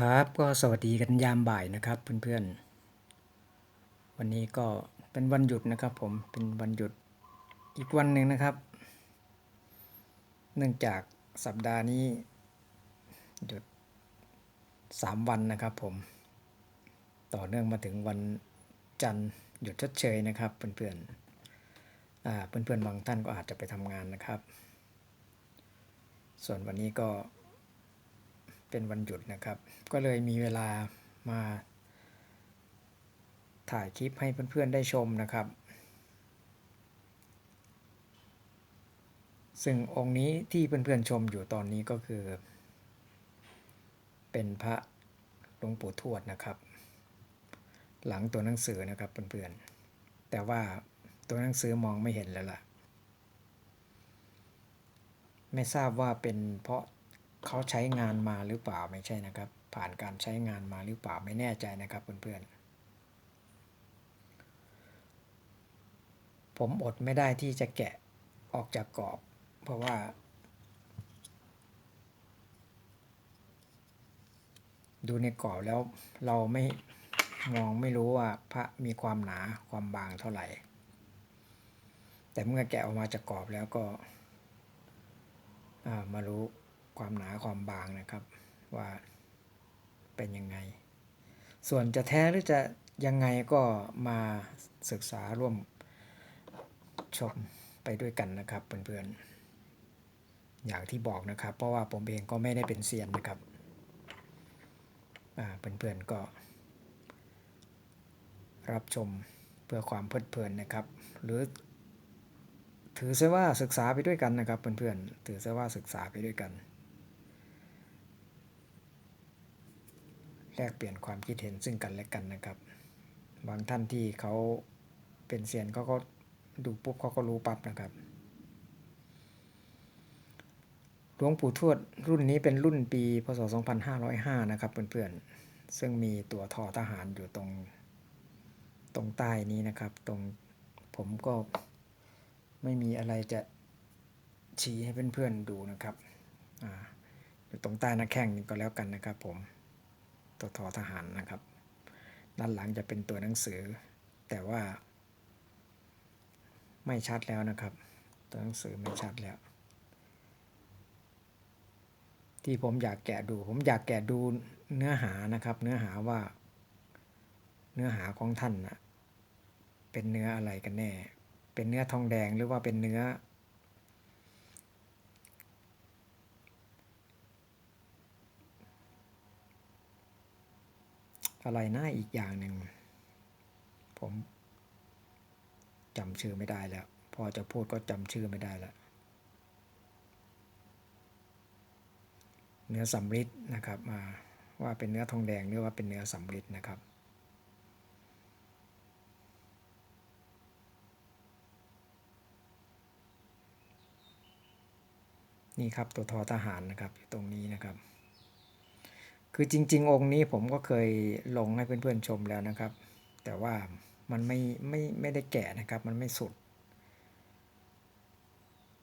ครับก็สวัสดีกันยามบ่ายนะครับเพื่อนๆ วันนี้ก็เป็นวันหยุดนะครับ ผมเป็นวันหยุดอีกวันหนึ่งนะครับ เนื่องจากสัปดาห์นี้ หยุดสามวันนะครับ ผม ต่อเนื่องมาถึงวันจันทร์หยุดชดเชยนะครับ เพื่อนๆอ่าเพื่อนๆบางท่านก็อาจจะไปทำงานนะครับ ส่วนวันนี้ก็ เป็นวันหยุดนะครับ ก็เลยมีเวลามาถ่ายคลิปให้เพื่อนๆได้ชมนะครับ ซึ่งองค์นี้ที่เพื่อนๆชมอยู่ตอนนี้ก็คือ เป็นพระหลวงปู่ทวดนะครับ หลังตัวหนังสือนะครับเพื่อนๆ แต่ว่าตัวหนังสือมองไม่เห็นแล้วล่ะ ไม่ทราบว่าเป็นเพราะ เขาใช้งานมาหรือเปล่าไม่ใช่นะครับ ผ่านการใช้งานมาหรือเปล่าไม่แน่ใจนะครับเพื่อนๆผมอดไม่ได้ที่จะแกะออกจากกรอบ เพราะว่า ดูในกรอบแล้วเราไม่มองไม่รู้ว่าพระมีความหนาความบางเท่าไหร่ แต่เมื่อแกะออกมาจากกรอบแล้วก็ามารู้ ความหนาความบางนะครับว่าเป็นยังไง ส่วนจะแท้หรือจะยังไงก็มาศึกษาร่วมชมไปด้วยกันนะครับเพื่อนๆ อย่างที่บอกนะครับ เพราะว่าผมเองก็ไม่ได้เป็นเซียนนะครับอ่าเพื่อนๆก็ รับชมเพื่อความเพลิดเพลินนะครับ หรือ ถือซะว่าศึกษาไปด้วยกันนะครับเพื่อนๆถือซะว่าศึกษาไปด้วยกัน แลกเปลี่ยนความคิดเห็นซึ่งกันและกันนะครับ บางท่านที่เขาเป็นเซียนเขาก็ดูปุ๊บเขาก็รู้ปั๊บนะครับหลวงปู่ทวดรุ่นนี้เป็นรุ่นปีพศ 2505 นะครับเพื่อนๆ ซึ่งมีตัวทอทหารอยู่ตรงตรงใต้นี้นะครับ ตรงผมก็ไม่มีอะไรจะชี้ให้เพื่อนๆดูนะครับออยู่ตรงใต้หน้าแข้งนี่ก็แล้วกันนะครับผม ตัวทอทหารนะครับ ด้านหลังจะเป็นตัวหนังสือ แต่ว่า ไม่ชัดแล้วนะครับ ตัวหนังสือไม่ชัดแล้ว ที่ผมอยากแกะดู ผมอยากแกะดูเนื้อหานะครับ เนื้อหาว่า เนื้อหาของท่านนะเป็นเนื้ออะไรกันแน่ เป็นเนื้อทองแดงหรือว่าเป็นเนื้อ อะไรน่าอีกอย่างหนึ่ง ผมจำชื่อไม่ได้แล้ว พอจะพูดก็จำชื่อไม่ได้แล้ว เนื้อสำริดนะครับมาว่าเป็นเนื้อทองแดงหรือว่าเป็นเนื้อสำริดนะครับนี่ครับตัวทอทหารนะครับอยู่ตรงนี้นะครับ คือจริง ๆ องค์นี้ผมก็เคยลงให้เพื่อนๆชมแล้วนะครับ แต่ว่ามันไม่ไม่ไม่ได้แกะนะครับ มันไม่สุด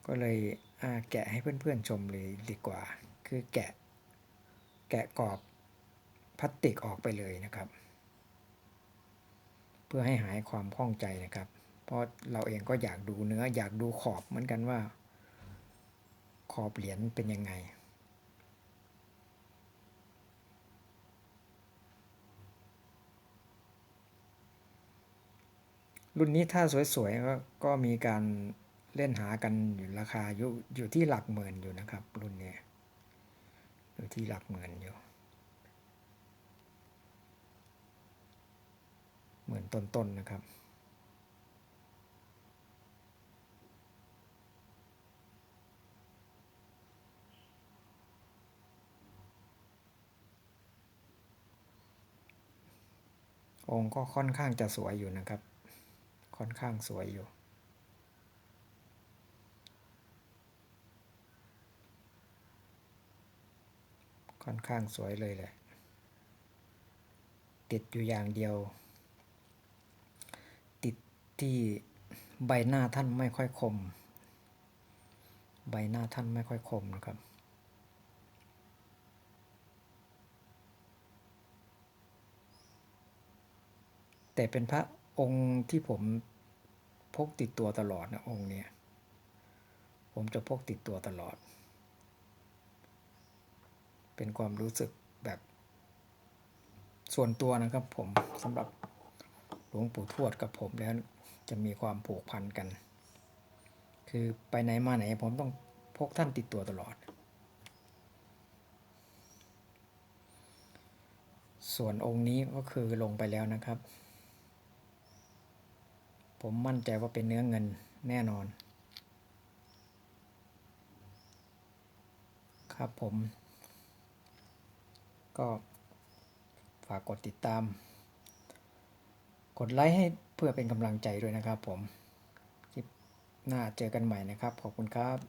ก็เลยแกะให้เพื่อนๆชมเลยดีกว่า คือแกะ แกะกรอบพลาสติกออกไปเลยนะครับ เพื่อให้หายความข้องใจนะครับ เพราะเราเองก็อยากดูเนื้ออยากดูขอบเหมือนกันว่า ขอบเหรียญเป็นยังไง รุ่นนี้ถ้าสวยๆก็ก็มีการเล่นหากันอยู่ราคาอยู่อยู่ที่หลักหมื่นอยู่นะครับ รุ่นนี้อยู่ที่หลักหมื่นอยู่หมื่นต้นๆนนะครับองค์ก็ค่อนข้างจะสวยอยู่นะครับ ค่อนข้างสวยอยู่ ค่อนข้างสวยเลยแหละ ติดอยู่อย่างเดียว ติดที่ใบหน้าท่านไม่ค่อยคม ใบหน้าท่านไม่ค่อยคมนะครับแต่เป็นพระองค์ที่ผม พกติดตัวตลอดนะองค์เนี้ยผมจะพกติดตัวตลอด เป็นความรู้สึกแบบส่วนตัวนะครับผมสำหรับหลวงปู่ทวดกับผมแล้วจะมีความผูกพันกัน คือไปไหนมาไหนผมต้องพกท่านติดตัวตลอด ส่วนองค์นี้ก็คือลงไปแล้วนะครับ ผมมั่นใจว่าเป็นเนื้อเงินแน่นอน ครับผม ก็ฝากกดติดตาม กดไลค์ให้เพื่อเป็นกำลังใจด้วยนะครับผม คลิปหน้าเจอกันใหม่นะครับ ขอบคุณครับ